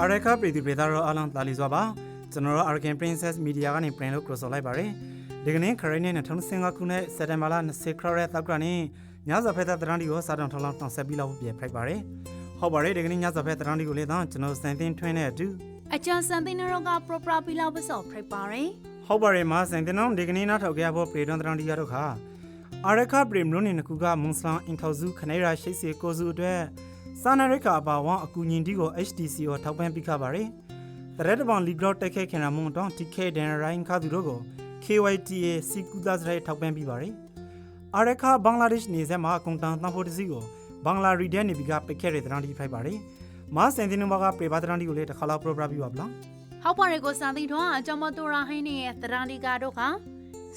အာရခပြည်သူပြည်သားတို့အားလုံးတာလီစွာပါကျွန်တော်တို့ Arkan Princess Media ကနေ print လို့ cross လိုက်ပါတယ်ဒီကနေ့ခရိုင်နဲ့2015ခုနှစ်စက်တင်ဘာလ20ခရရက်တောက်ကနေ့ညစာဖက်တဲ့တရန်ဒီကိုစာတောင်ထောင်းလောင်းတောင်ဆက်ပြီးလောက်ပြဖိုက်ပါတယ်ဟုတ်ပါတယ်ဒီကနေ့ညစာဖက်တရန်ဒီကိုလေတော့ကျွန်တော်စံသင်းထွင်းတဲ့အတူအကျန်စံသိန်းရောက proper ပီလောက်ပစောဖိတ်ပါရယ်ဟုတ်ပါတယ်မစံသင်းတော့ဒီကနေ့နောက်ထောက်ကြဖို့ပြည်တွန်းတရန်ဒီရတော့ခါအာရခပြည်မြို့နယ်ကကမွန်စလန်အင်ထောက်စုခနေရာရှိစေကိုစုအတွက် စာနာရိကာပါဝမ်အကူညီတီကို HTC ကိုထောက်ပံ့ပေးခပါတယ်တရက်တပောင်လီဂလော့တက်ခဲခင်ရမုံတော့ TK ဒန်ရိုင်းခါသူတို့ကို KYTA စီကူဒါစရိုက်ထောက်ပံ့ပေးပါတယ်အာရခဘင်္ဂလားဒေ့ရှ်နေဆက်မှာကွန်တန်တန်ဖို့တစီကိုဘင်္ဂလားရီဒန်နေပြီးကပိတ်ခဲ့တဲ့တရန်ဒီဖိုက်ပါတယ်မစံသင်းနံပါတ်ကပြေပါတရန်ဒီကိုလေတစ်ခါလောက်ပရိုဂရမ်ပြပါဗလားဟောက်ပါရယ်ကိုစံသိန်းထွန်းအကြောင်းမတော်ရဟင်းနဲ့တရန်ဒီကာတို့က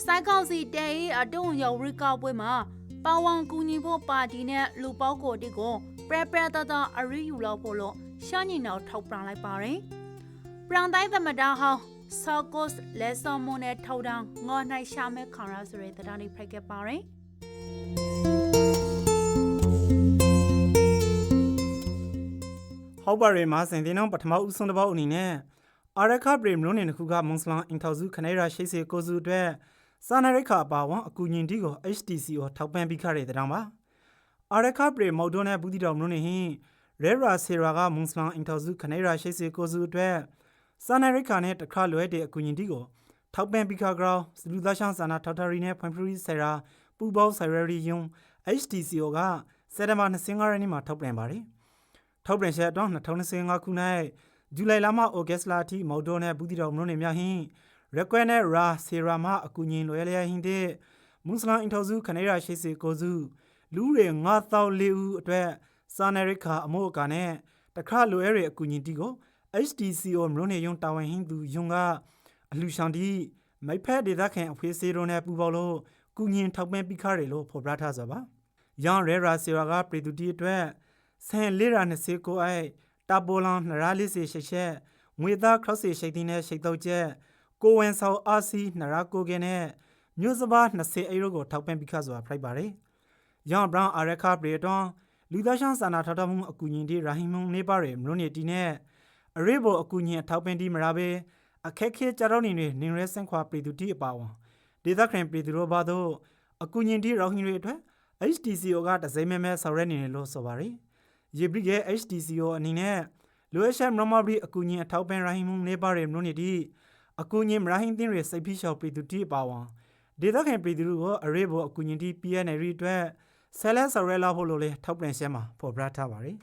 စိုက်ကောက်စီတဲရီအတုံရောရီကောက်ပွဲမှာပါဝန်ကူညီဖို့ပါတီနဲ့လူပေါကိုတိကို ပရပရတတအရီယူလောက်ဖို့လို့ရှာညင်တော်ထောက်ပံလိုက်ပါရယ်ပရန်တိုင်းသမတာဟောင်းဆော့ကော့စ်လက်ဆော်မွန်နဲ့ထောက်တောင်းငေါ်နိုင်ရှာမဲခေါင်ရဆိုတဲ့တရန်ဒီဖိုက်ခဲ့ပါရယ်ဟုတ်ပါရဲ့မစင်တင်တော့ပထမဦးဆုံးတစ်ပေါက်အနေနဲ့အာရခပရီမလို့နေတစ်ခုကမွန်စလန်အင်ထောက်စုခနေရာရှိစေကိုစုအတွက်စာနာရိခအပါဝန်အကူညင်တီကို HTC ကိုထောက်ပံ့ပြီးခရတဲ့တောင်ပါ အာရခပရီမော်ဒိုနဲ့ဘူးတီတော်မလို့နေဟင်ရဲရာဆေရာကမွန်စလန်အင်ထောက်စုခနေရာရှိစေကိုစုအတွက်စာနာရိခနဲ့တခါလွဲတဲ့အကူညင်တီကိုထောက်ပံ့ပြီးခဂရောစလူသားရှောင်းစာနာထောက်ထရီနဲ့ဖွန်ဖရီဆရာပူပေါဆရာရီယုံ HTC ကစက်တဘာ25ရက်နေ့မှာထောက်ပြန်ပါတယ်ထုတ်ပြန်ချက်တော့2025ခုနှစ်ဇူလိုင်လမှဩဂတ်စ်လအထိမော်ဒိုနဲ့ဘူးတီတော်မလို့နေမြဟင်းရက်ကွဲနဲ့ရာဆေရာမအကူညင်လွယ်လျဟင်းတဲ့မွတ်စလင်အင်ထောစုခနေရရှိစေကိုစု လူတွေ9000ဦးအတွက်စာနယ်ရိခါအမို့အကနဲ့တခါလိုရဲရအကူညင်တီကို HDCO မလို့နေယုံတာဝန်ဟင်းသူယုံကအလူရှန်တီမိုက်ဖက်ဒေသခံအဖေးစေတို့နဲ့ပူပေါလို့ကူညင်ထောက်ပံ့ပြီးခါတယ်လို့ဖော်ပြထားစပါ။ယောင်ရဲရာဆေရာကပြည်သူတီအတွက်ဆန်လေးရာ20ကိုအိုက်တာပိုလန်နရာလေးစီရှိချက်ငွေသားခရော့စီရှိတ်တင်းနဲ့ရှိတ်တော့ချက်ကိုဝင်ဆောင်အာစီနရာကိုကဲနဲ့မြို့စပါ20အေရိုကိုထောက်ပံ့ပြီးခါဆိုတာဖိုက်ပါတယ်။ ယောင်ဘရောင်းအာရခပရီတွန်လူသားရှောင်းစာနာထောက်ထားမှုအကူအညီတွေရာဟီမုံနေပါရမလို့နေတီနဲ့အရေးပေါ်အကူအညီထောက်ပံ့တီမရာပဲအခက်ခဲကြတော့နေနေနင်းရဲဆန့်ခွာပြည်သူတီအပါဝန်ဒေသခံပြည်သူတို့ဘာတို့အကူအညီတီရောဟင်းတွေအတွက် HTCO ကတစိမ့်မဲမဲဆော်ရဲနေတယ်လို့ဆိုပါတယ်။ယေဘရိရဲ့ HDCO အနေနဲ့လိုအပ်ချက်မမဘရီအကူအညီအထောက်ပံ့ရိုဟင်မှုနေပါရမလို့နေတီအကူအညီမရဟင်တင်းရစိတ်ဖိရှောက်ပြည်သူတိပါဝံဒေသခံပြည်သူတို့ကိုအရေးပေါ်အကူအညီတီ PNR အတွက် ဆဲလဲဆော်ရဲလာဖို့လိုလေထောက်ပံ့ရှဲမှာဖော်ပြထားပါတယ်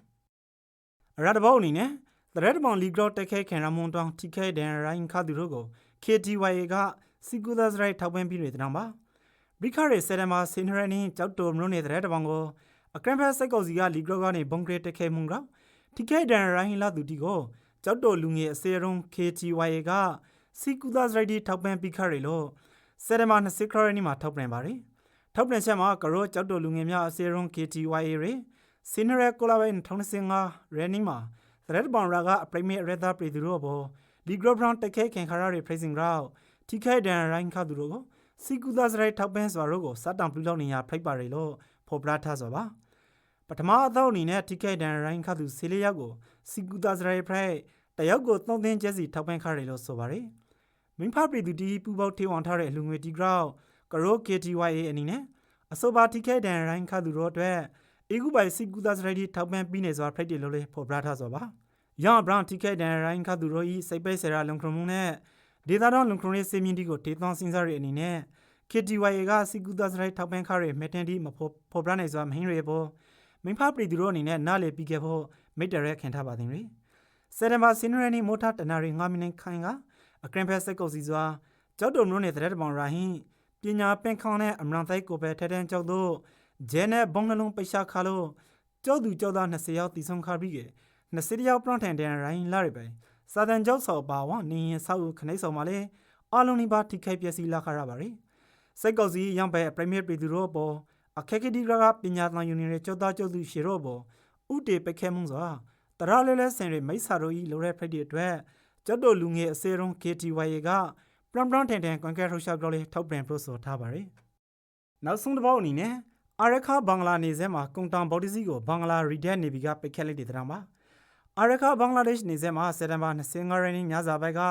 အရတဘောအနေနဲ့တရက်တမောင်လီဂရော့တက်ခဲခင်ရမွန်တောင်ထိခဲဒန်ရိုင်းခါသူတို့ကို KTY ကစီကူဒါစရိုက်ထောက်ပံ့ပြီးနေတဲ့တောင်ပါဘရိခရဲဆယ်တမစင်ဟရနီကြောက်တော်မလို့နေတဲ့တဘောင်ကိုအကရန်ဖက်စိတ်ကောက်စီကလီဂရောကနေဘုံကရတက်ခဲမှုကထိခဲဒန်ရိုင်းလာသူတီကိုကြောက်တော်လူငယ်အစေရုံ KTY ကစီကူဒါစရိုက်ဒီထောက်ပံ့ပြီးခရလို့ဆယ်တမ20ခရနီမှာထောက်ပံ့ပါတယ် ထောက်ပံ့ချက်မှာကရောကြောက်တော်လူငယ်များအစေရုံ KTY ရေစင်နရကိုလာဘိုင်2015ရန်နီမှာသရက်ဘောင်ရာကအပရိမေရဒါပြည်သူတို့ဘောလီဂရောဘရောင်းတက်ခဲခင်ခရရီဖရေးစင်ဂရောထိခဲဒန်ရိုင်းခသူတို့ကိုစီကူဒါစရိုက်ထောက်ပံ့စွာတို့ကိုစတံပြလောက်နေရဖိုက်ပါရလို့ဖော်ပြထားစွာပါပထမအသောအနေနဲ့ထိခိုက်ဒန်ရိုင်းခတ်သူဆေးလေးယောက်ကိုစီကူတာစရိုက်ဖရိုက်တယောက်ကိုသုံးသိန်းကျက်စီထောက်ပံ့ခရတယ်လို့ဆိုပါတယ်။မင်းဖပရီသူတီပူပေါထေးဝံထားတဲ့လူငွေတီဂရောက် ကရို KTYA အနေနဲ့အဆိုပါထိခိုက်ဒန်ရိုင်းခတ်သူတို့အတွက်အေကူပိုင်စီကူတာစရိုက်တီထောက်ပံ့ပြီးနေစွာဖိုက်တယ်လို့လည်းဖော်ပြထားဆိုပါ။ယောင်ဘရောင်းထိခိုက်ဒန်ရိုင်းခတ်သူတို့ဤစိတ်ပိတ်ဆရာလုံခရမှုနဲ့ဒေတာတော်လုံခရရေးစေမြင့်တီကိုဒေသစင်းစားရအနေနဲ့ KTYA ကစီကူတာစရိုက်ထောက်ပံ့ခရမက်တန်တီမဖော်ဖော်ပြနိုင်စွာမဟင်းရပေါ်မင်းဖပရီသူတို့အနေနဲ့နားလေပြီးခဲ့ဖို့မိတ္တရဲခင်ထားပါသည်ရီစက်တဘာစင်နရနီမိုတာတနာရီ9မိနစ်ခိုင်ကအကရင်ဖက်စက်ကုတ်စီစွာကြောက်တုံတို့နဲ့တဲ့တပောင်ရာဟင်း ပညာပင်ခေါင်းနဲ့အမရန်သိုက်ကိုပဲထဲတန်းကြောက်တို့ဂျဲနဲ့ဘုံနှလုံးပိရှာခါလို့ကြောက်သူကြောက်သား20ယောက်တီဆုံခါပြီးက20ယောက်ပရန်ထန်တန်ရိုင်းလာရပဲစာတန်ကြောက်ဆော်ပါဝနင်းရင်ဆောက်ခနေဆောင်ပါလေအလုံးနီးပါထိခိုက်ပျက်စီးလာခရပါရီစိတ်ကောက်စီရောင်းပဲပရီးမီယာပြည်သူတို့ပေါ်အခက်အခဲဒီကကပညာသင်ယူနေတဲ့ကျောသားကျောသူရှေတော့ဘောဥတေပခဲမှုစွာတရလဲလဲဆင်ရမိတ်ဆာတို့ဤလိုရဲဖိတ်တဲ့အတွက်ကျောက်တို့လူငယ်အစေရုံ KTY က ပရမ်ပရမ်ထန်ထန်ကွန်ကရထုတ်ရှောက်ကြောလေးထောက်ပြန်ပြောဆိုထားပါတယ်နောက်ဆုံးတစ်ပေါက်အနေနဲ့အာရခဘင်္ဂလားနေစဲမှာကုံတန်ဘော်ဒီစီကိုဘင်္ဂလားရီဒက်နေဗီကပိတ်ခက်လိုက်တဲ့တရံပါအာရခဘင်္ဂလားဒေ့ရှ်နေဆက်မှာစက်တဘာ25ရက်နေ့ညစာပိုင်းက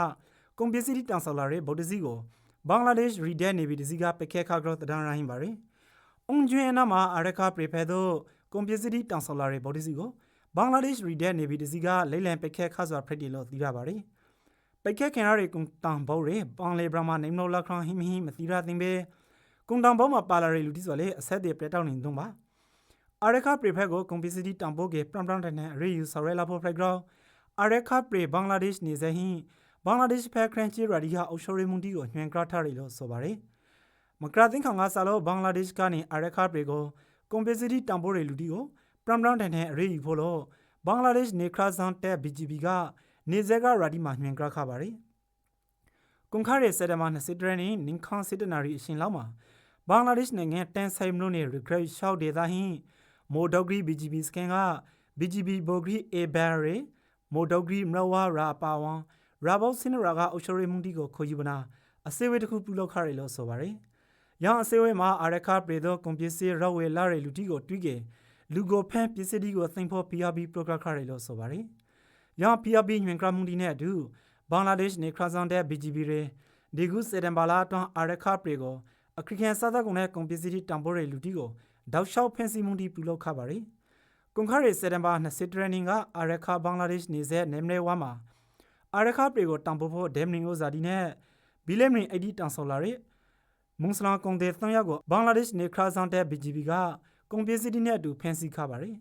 ကွန်ပျူတာတောင်ဆော်လာရဲ့ဗုဒ္ဓစီကိုဘင်္ဂလားဒေ့ရှ်ရီဒဲနေပြီတစီကပခဲခါကရောတဒန်ရိုင်းပါရီအုံကျွင်းအနာမှာအာရခပရိဖဲတို့ကွန်ပျူတာတောင်ဆော်လာရဲ့ဗုဒ္ဓစီကိုဘင်္ဂလားဒေ့ရှ်ရီဒဲနေပြီတစီကလိမ့်လံပခဲခါစွာဖရက်တီလို့သိရပါရီ ပခဲခင်ရရီကွန်တန်ဘောရီပန်လေဘရမာနေမလို့လခရဟိမဟိမသီရတင်ဘေကွန်တန်ဘောမှာပါလာရီလူတီဆိုလေအဆက်တွေပြတောက်နေတုံးပါအာရခပရိဖဲကိုကွန်ပျူတာတောင်ဘိုကေပရမ်ပရမ်တန်နဲ့ရီယူဆော်ရဲလာဖို့ဖရက်ဂရောင်းအာရခပရေဘင်္ဂလားဒေ့ရှ်နေစဟင်းဘင်္ဂလားဒေ့ရှ်ဖက်ခရန်ချီရာဒီဟာအော်ရှိုရီမွန်တီကိုညွှန်ကရထားတယ်လို့ဆိုပါတယ်။မကရာသင်ခေါင်ကစားလို့ဘင်္ဂလားဒေ့ရှ်ကနေအာရခပရေကိုကွန်ပီစီတီတမ်ပိုရီလူတီကိုပရမ်ပရမ်တန်နဲ့အရေးယူဖို့လို့ဘင်္ဂလားဒေ့ရှ်နေခရာဇန်တက် BGB က နေဇက်ကရာဒီမှာညွှန်ကရခပါတယ်။ကွန်ခါရဲစက်တမ20တရနေနင်ခန်စစ်တနာရီအရှင်လောက်မှာဘင်္ဂလားဒေ့ရှ်နိုင်ငံတန်ဆိုင်မလို့နေ regret ရှောက်ဒေတာဟင်းမိုဒိုဂရီ BGB စကန်က BGB ဘောဂရီ A barre မိုဒိုဂရီမရဝါရာပါဝမ်ရာဘောစင်ရာကအုပ်ချုပ်ရေးမှုတီကိုခေါ်ယူပနာအစည်းအဝေးတစ်ခုပြုလုပ်ခရတယ်လို့ဆိုပါတယ်။ရောင်အစည်းအဝေးမှာအာရခပရေသောကွန်ပျူတာရောဝဲလာရလူတီကိုတွီးကေလူကိုဖန်ပစ္စည်းတီကိုသိမ်းဖို့ PRB ပရိုဂရမ်ခရတယ်လို့ဆိုပါတယ်။ ရောင် PRB ညွင်ကရမှုတီနဲ့အတူဘင်္ဂလားဒေ့ရှ်နေခရဇန်တဲ့ BGB ရေဒီကုစတန်ဘာလာတွန်အာရခပရေကိုအခရိကန်စာသကုံနဲ့ကွန်ပျူတာတံပိုးရလူတီကိုတောက်လျှောက်ဖန်စီမှုတီပြုလုပ်ခပါတယ်။ကွန်ခရီစတန်ဘာ20ထရနင်းကအာရခဘင်္ဂလားဒေ့ရှ်နေဆက်နေမနေဝါမှာအာရခပရီကိုတံပိုးဖို့ဒဲမနင်းဥဇာဒီနဲ့ဘီလမင်အိဒီတန်ဆော်လာရီမုန်စလာကွန်တဲ့သုံးရောက်ကိုဘင်္ဂလားဒေ့ရှ်နေခရာဇန်တဲ့ BGB ကကွန်ပျူတာနဲ့အတူဖန်စီခပါရီ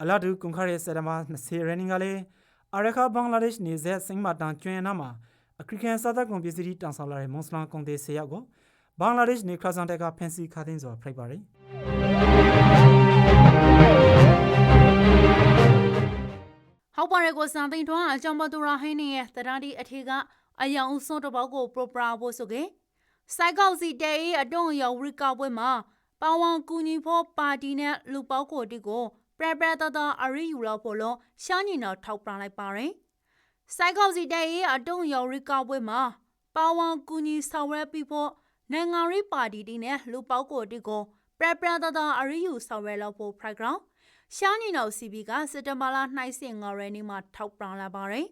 အလာဒူကွန်ခရီစတန်ဘာ20ရနင်းကလည်း အာရခဘင်္ဂလားဒေ့ရှ်နေဆက်စိမ့်မတန်ကျွန်းနာမှာအခရိကန်စာသကွန်ပျူတာတန်ဆော်လာရီမုန်စလာကွန်တဲ့ဆေရောက်ကိုဘင်္ဂလားဒေ့ရှ်နေခရာဇန်တဲ့ကဖန်စီခတဲ့ဆိုဖိတ်ပါရီဟောက်ပါရဲကိုစံသိန်းထွန်းအကြောင်းမတူရာဟင်းနေရဲ့တရာဒီအထေကအယောင်စွန်းတစ်ပေါက်ကိုပရိုပရာဖို့ဆိုကေစိုက်ကောက်စီတဲအေးအတုံးရောက်ရီကောက်ပွဲမှာပဝံကူညီဖို့ပါတီနဲ့လူပေါက်ကိုတီကို ပရပရတတအရီယူလောက်ဖို့လို့ရှားညီတော့ထောက်ပြလိုက်ပါရင်စိုက်ကောက်စီတဲအေးအတုံးရောက်ရီကောက်ပွဲမှာပဝံကူညီဆောင်ရွက်ပြီးဖို့နိုင်ငံရေးပါတီတီနဲ့လူပေါက်ကိုတီကိုပရပရတတအရီယူဆောင်ရွက်လောက်ဖို့ program ရှားနီနောက်စီဘီကစက်တဘာလနှိုက်စင်ငရဲနေမှာထောက်ပံလာပါတယ်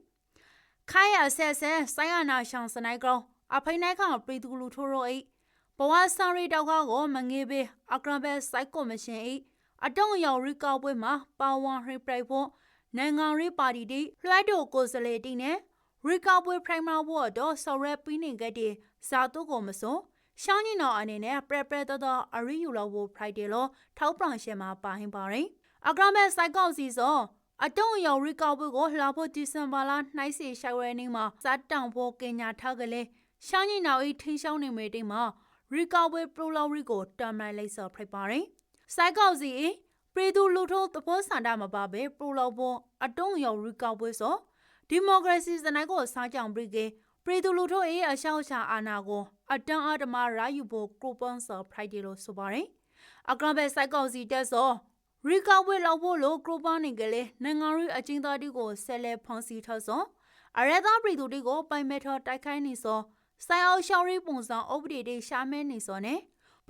။ခိုင်ရဆက်ဆက်ဆိုင်ရနာရှောင်းစနိုက်ကောင်အဖိနိုင်ခပရီတူလူထိုးရိုအိဘဝဆန်ရီတောက်ကောမငေးပေးအကရဘဲစိုက်ကောမရှင်အိ အတုံးရောက်ရီကောက်ပွဲမှာပါဝန်ရီပရိုက်ဖို့နိုင်ငံရေးပါတီတီလွှဲတိုကိုစလေတီနဲ့ရီကောက်ပွဲပရိုင်မာဘောတော့ဆော်ရက်ပြီးနေခဲ့တဲ့ဇာတုကိုမစုံရှောင်းညီနော်အနေနဲ့ပရပရတော်တော်အရီယူလောက်ဖို့ Friday လို့ထောက်ပံ့ရှင်မှာပါဟင်ပါတယ်အကရမဲစိုက်ကောက်စီစောအတုံးရောက်ရီကောက်ပွဲကိုလှဖို့ဒီဇင်ဘာလနှိုက်စီရှိုင်ဝဲနေမှာစတ်တောင်ဖို့ကညာထားကလေးရှောင်းညီနောက်ဤထင်းရှောင်းနေမေတိမှာရီကောက်ပွဲပရိုလော်ရီကိုတမ်လိုက်လိုက်စောဖိတ်ပါတယ် စိုက်ကောက်စီပရီတူလူထုသဘောဆန္ဒမပါပဲပရိုလော်ဖို့အတုံးရောက်ရီကောက်ပွဲစောဒီမိုကရေစီစနိုက်ကိုစားကြောင်ပြီးကေပရီတူလူထုအေးအရှောင်းချအာနာကိုအတန်အဓမ္မရာယူဖို့ကရိုပန်ဆော်ဖရိုက်ဒေလို့ဆိုပါတယ်အကရမဲစိုက်ကောက်စီတက်စောရီကောက်ပွဲလောက်ဖို့လို့ကရိုပါနေကလေးနိုင်ငံရေးအချင်းသားတီကိုဆက်လက်ဖန်စီထဆောအရသာပြည်သူတီကိုပိုင်မဲထော်တိုက်ခိုင်းနေစောဆိုင်အောင်ရှောင်းရီပုံစံဥပဒေတွေရှာမဲနေစောနဲ့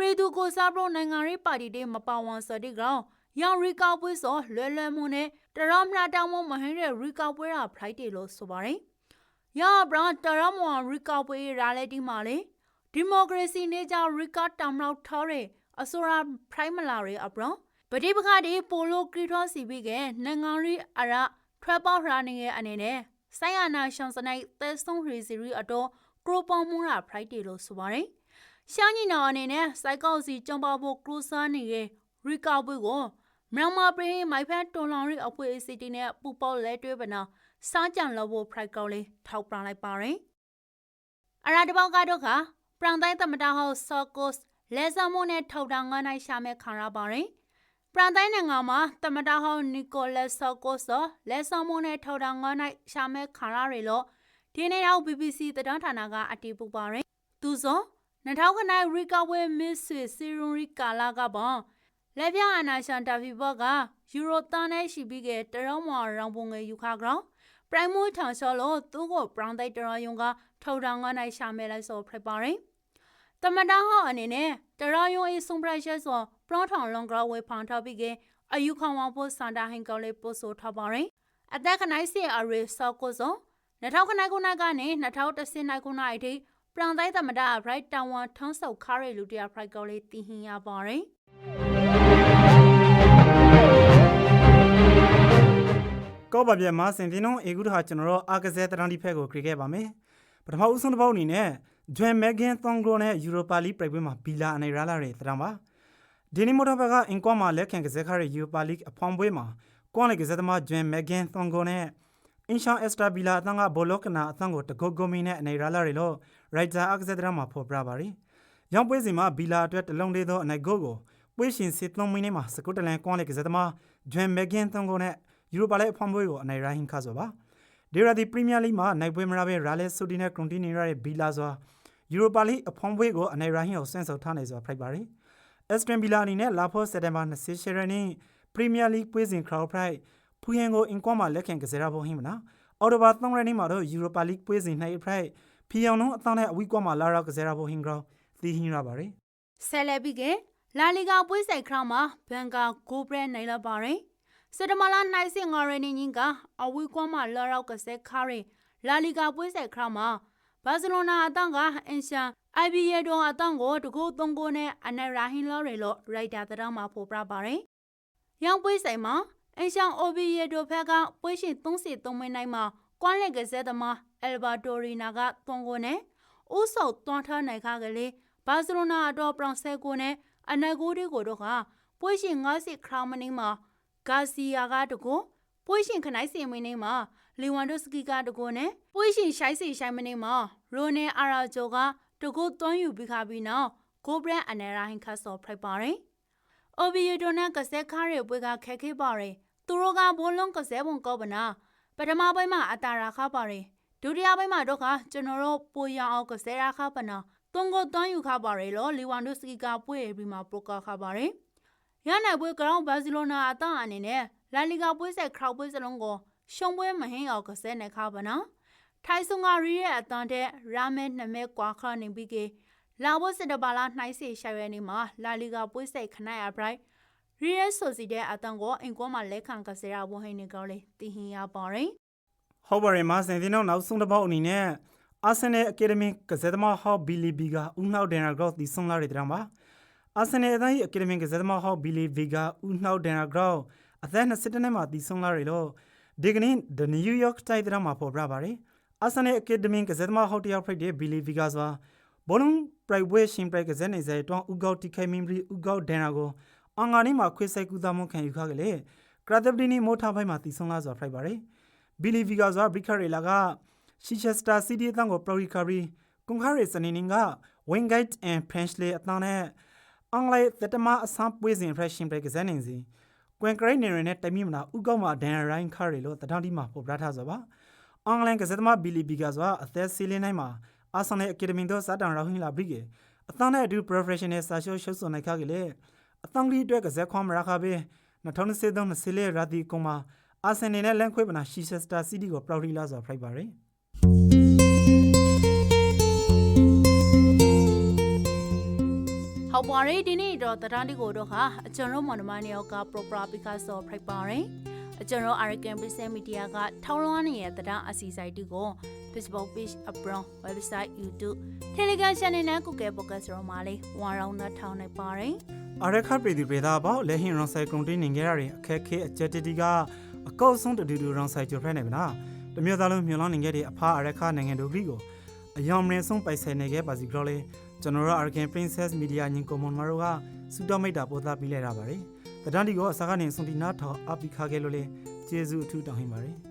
ပြည်သူကိုစားပရိုနိုင်ငံရေးပါတီတွေမပါဝန်စောတီကောင်ရောင်ရီကောက်ပွဲစောလွယ်လွယ်မှုနဲ့တရမနာတောင်းမမဟင်းတဲ့ရီကောက်ပွဲတာဖလိုက်တယ်လို့ဆိုပါတယ်။ရောဘရန်တရမွန်ရီကောက်ပွဲရာလဲတီမာလေဒီမိုကရေစီနေကြရီကောက်တမ်လောက်ထော်တဲ့အစိုးရပရိုင်မလာရီအပရောပဋိပက္ခတွေပိုလိုကရီထောစီပြီးကနိုင်ငံရေးအရာထရပေါရာနေရဲ့အနေနဲ့ဆိုင်ရနာရှောင်းစနိုက်သဲဆုံးရီစီရီအတော့ကရိုပေါမူရာဖရိုက်ဒေလို့ဆိုပါတယ်။ ရှားညီနောင်အနေနဲ့စိုက်ကောက်စီကြုံပါဖို့ကရိုဆာနေရဲ့ရီကောက်ပွဲကိုမြန်မာပြည်မိုက်ဖက်တွန်လောင်ရီအဖွဲ့အစည်းတီနဲ့ပူပေါလဲတွဲပနာစားကြံလို့ဖို့ဖရိုက်ကောက်လေးထောက်ပံလိုက်ပါတယ်။အရာတပေါက်ကတော့ခပရန်တိုင်းသမတာဟောက်ဆော့ကော့စ်လဲဆာမိုနဲ့ထောက်တာငါးနိုင်ရှာမဲ့ခံရပါတယ်။ပရန်တိုင်းနိုင်ငံမှာသမတာဟောင်းနီကိုလက်ဆော့ကိုဆောလက်ဆော့မိုနဲ့ထောက်တာငါးနိုင်ရှာမဲ့ခါရတွေလို့ဒီနေ့ရောက် BBC သတင်းဌာနကအတည်ပြုပါရယ်သူစော 2000ခနိုင်ရီကဝဲမစ်ဆွေစီရွန်ရီကာလာကပေါ့လက်ပြအနာရှန်တာဖီဘော့ကယူရိုတန်နဲ့ရှိပြီးကတရောမော်ရောင်ပုံငယ်ယူခါကောင်ပရိုင်မိုထောင်ဆော်လို့သူ့ကိုဘရောင်းတိုက်တရယုံကထောက်တာငါးနိုင်ရှာမဲ့လိုက်ဆိုဖြစ်ပါရယ်တမတာဟောအနေနဲ့တရယုံအေးဆုံးပရက်ရှက်ဆိုပလောထောင်လွန်ကရဝေဖောင်ထားပြီးကအယူခံဝဖို့စန္ဒဟင်ကောလေးပို့ဆိုထားပါရင်အသက်ခနိုင်စီအရေစောကိုစော2000ခနိုင်ခုနိုင်ကနေ2010နိုင်ခုနိုင်အထိ ပရန်တိုင်းသမဒဘရိုက်တောင်ဝန်ထုံးဆုပ်ခါရီလူတရာဖရိုက်ကောလေးတင်ဟင်ရပါတယ်ကောပါပြမစင်တင်တော့အေကူတဟာကျွန်တော်တို့အာကစားတရန်ဒီဖက်ကိုခရီးခဲ့ပါမယ်ပထမဦးဆုံးတစ်ပုတ်အနေနဲ့ဂျွမ်မက်ဂင်သွန်ဂရိုနဲ့ယူရိုပါလိပြိုင်ပွဲမှာဘီလာအနေရလာတဲ့တရန်ပါဒီနီမိုတိုဘက်ကအင်ကွာမှာလက်ခံကစားခရယူရိုပါလိအဖောင်ပွဲမှာကွန်လက်ကစားသမားဂျွမ်မက်ဂင်သွန်ဂရိုနဲ့ အင်ရှန်အက်စတာဘီလာအသံကဘောလောကနာအသံကိုတကုတ်ကုမီနဲ့အနေရလာရလို့ရိုက်တာအာကစားတရန်မှာဖော်ပြပါရီရောင်းပွဲစီမှာဘီလာအတွက်တလုံးလေးသောအနေဂိုကိုပွဲရှင်စစ်သုံးမိနစ်မှာစကုတလန်ကွန်လက်ကစားသမားဂျွမ်မက်ဂင်သွန်ဂရိုနဲ့ယူရိုပါလိအဖောင်ပွဲကိုအနေရဟင်ခါဆိုပါဒေရာဒီပရီးမီးယားလိမှာနိုင်ပွဲမရဘဲရာလဲဆိုဒီနဲ့ကွန်တီနီရရဲ့ဘီလာစွာယူရိုပါလိအဖောင်ပွဲကိုအနေရာဟင်းကိုဆင့်ဆုံထားနေစွာဖိုက်ပါရီအက်စတန်ဘီလာအနေနဲ့လာဖော့စက်တမ်ဘာ20ရက်နေ့ပရီးမီးယားလိပွဲစဉ်ခရော့ဖရိုက် ဖူဟန်ကိုအင်ကွန်မှာလက်ခံကစားရဖို့ဟင်းမနာအော်တိုဘာ3ရက်နေ့မှာတော့ယူရိုပါလိပွဲစဉ်၌ဖရိုက်ဖီယောင်နုံအသံနဲ့အဝီကွန်မှာလာရောက်ကစားရဖို့ဟင်းကောသီဟင်းရပါရီဆယ်လက်ပြီးကလာလီဂါပွဲဆိုင်ခရောင်းမှာဘန်ကာဂိုဘရက်နိုင်လာပါတယ်စတမလာနိုင်စင်ငါရနေညင်ကအဝီကွန်မှာလာရောက်ကစားခါရီလာလီဂါပွဲဆိုင်ခရောင်းမှာဘာစီလိုနာအတန်းကအင်ရှန်အိုင်ဘီယေဒွန်အတန်းကိုတကူသုံးကိုနဲ့အနယ်ရာဟင်လော်ရီလို့ရိုက်တာတရောင်းမှာပို့ပြပါတယ်။ရောင်ပွဲဆိုင်မှာ အင်ရှန်အိုဘီယေဒိုဖက်ကပွဲရှင်33မိနစ်မှာကွမ်လက်ကစားသမားအယ်ဘာတိုရီနာကသုံးကိုနဲ့ဥဆုပ်တွန်းထားနိုင်ခါကလေးဘာစီလိုနာအတော်ပရောင်ဆဲကိုနဲ့အနယ်ကိုဒီကိုတော့ကပွဲရှင်90ခရောင်းမနီမှာဂါစီယာကတကူပွဲရှင်ခနိုင်စီမင်းနေမှာလီဝမ်ဒိုစကီကတကူနဲ့ပွဲရှင်ရှိုင်းစီရှိုင်းမနေမှာရိုနယ်အာရာဂျိုကတကူသွန်းယူပြီးခါပြီးနောက်ကိုဘရန်အနယ်ရာဟင်ခတ်စော်ဖရိုက်ပါတယ်။အိုဘီယတိုနဲ့ကစက်ခါရဲပွဲကခက်ခဲပါရယ် သူတို့ကဘိုးလုံးကစဲပုံကောပနာပထမပိုင်းမှာအတာရာခပါရယ်ဒုတိယပိုင်းမှာတော့ကကျွန်တော်တို့ပိုရအောင်ကစဲရာခပနာတုံကိုတွန်းယူခပါရယ်လို့လီဝမ်ဒိုစကီကပွဲရပြီးမှာပရိုကခပါရယ်ရနိုင်ပွဲကရောင်းဘာစီလိုနာအတအနေနဲ့လာလီဂါပွဲဆက်ခရောက်ပွဲစလုံးကိုရှုံပွဲမဟင်းအောင်ကစဲနေခပါနာထိုင်ဆုံကရီရဲ့အတန်တဲ့ရာမဲနှမဲကွာခနေပြီးကလာဘစစ်တပါလာနှိုင်းစီရှာရဲနေမှာလာလီဂါပွဲဆက်ခနိုင်အဘရိုက် ရီရဲဆိုစီတဲ့အတန်ကိုအင်ကွန်မှာလက်ခံကစရာဘုံဟိနေကောင်းလေတင်ဟင်ရပါရင်ဟုတ်ပါရဲ့မစင်တင်တော့နောက်ဆုံးတစ်ပုတ်အနေနဲ့အာဆင်နယ်အကယ်ဒမီကစားသမားဟောဘီလီဘီကဦးနှောက်ဒန်ရာဂရော့ဒီဆုံးလာတဲ့တရံပါအာဆင်နယ်အတိုင်းအကယ်ဒမီကစားသမားဟောဘီလီဘီကဦးနှောက်ဒန်ရာဂရော့အသက်20နှစ်မှာဒီဆုံးလာရလို့ဒီကနေ့ The New York Times တရံမှာပေါ်ပြပါတယ်အာဆင်နယ်အကယ်ဒမီကစားသမားဟောတယောက်ဖိတ်တဲ့ဘီလီဘီကစွာဘောလုံးပရိုက်ဝဲရှင်ပရိုက်ကစားနေစေတောင်းဥကောက်တီခိုင်မင်ဘရီဥကောက်ဒန်ရာကို အင်္ဂါနေ့မှာခွေးဆိုင်ကူသားမှုခံယူခခဲ့လေကရာဒဗဒီနီမိုထားဖိုင်မှာတီဆုံးလာစွာဖိုက်ပါတယ်ဘီလီဗီကစွာဘရိခရေလာကရှီချက်စတာစီဒီအတန်းကိုပရိုရီကာရီကွန်ခါရီစနေနင်ကဝင်းဂိုက်အန်ဖရန့်လေအတန်းနဲ့အင်္ဂလိပ်သတ္တမအစမ်းပွေးစဉ်ဖရက်ရှင်ပရိုက်ကစားနေစီကွန်ကရိတ်နေရနဲ့တမီမနာဥကောက်မှာဒန်ရိုင်းခါရီလို့တထောင်ဒီမှာပေါ်ပြထားဆိုပါအင်္ဂလန်ကစားသမားဘီလီဗီကစွာအသက်စီလင်းနိုင်မှာအာဆန်နယ်အကယ်ဒမီတို့စတန်ရာဟင်းလာဘရိကေအတန်းနဲ့အတူ professional စာရှုပ်ရှုပ်စွန်နိုင်ခါကလေး အတန်းကလေးအတွက်ကစားခွန်မရခါဘေ2023-24ရာသီကွန်မှာအာဆင်နယ်နဲ့လန်ခွေးပနာရှီချက်စတာစီးတီကိုပရော်ရီလာစွာဖိုက်ပါရယ်ဟောက်ပါရီဒီနေ့တော့တရန်ဒီကိုတော့ဟာအကျွန်တော်မွန်နမနေယောက်ကပရိုပရာပီကာဆောဖရိုက်ပါရင်အကျွန်တော် American Business Media ကထောင်းလွှမ်းနေတဲ့တရန်အစီစိုက်တူကို Facebook page အပရော website YouTube Telegram channel နဲ့ Google Podcast ရောမှာလေးဝါရောင်းနှထောင်းနေပါရင် အရက်ခပြည်သူပြည်သားပေါ့လက်ဟင်ရွန်ဆိုင်ကွန်တင်းနေကြရတဲ့အခက်ခဲအချက်တတိကအကောက်ဆုံးတူတူရွန်ဆိုင်ကျော်ဖက်နေပါလားတမျိုးသားလုံးမြို့လောင်းနေခဲ့တဲ့အဖအရက်ခနိုင်ငံတို့ကြီးကိုအယောင်မင်းဆုံးပိုက်ဆိုင်နေခဲ့ပါစီကြောလေကျွန်တော်တို့ Arkan Princess Media ညင်ကွန်မွန်မာတို့ကစူတော်မိတ်တာပို့သပေးလိုက်တာပါတယ်တဒန်းဒီကိုအစကနေစွန်တီနာထောက်အပိခါခဲ့လို့လေကျေးဇူးအထူးတောင်းဟင်ပါတယ်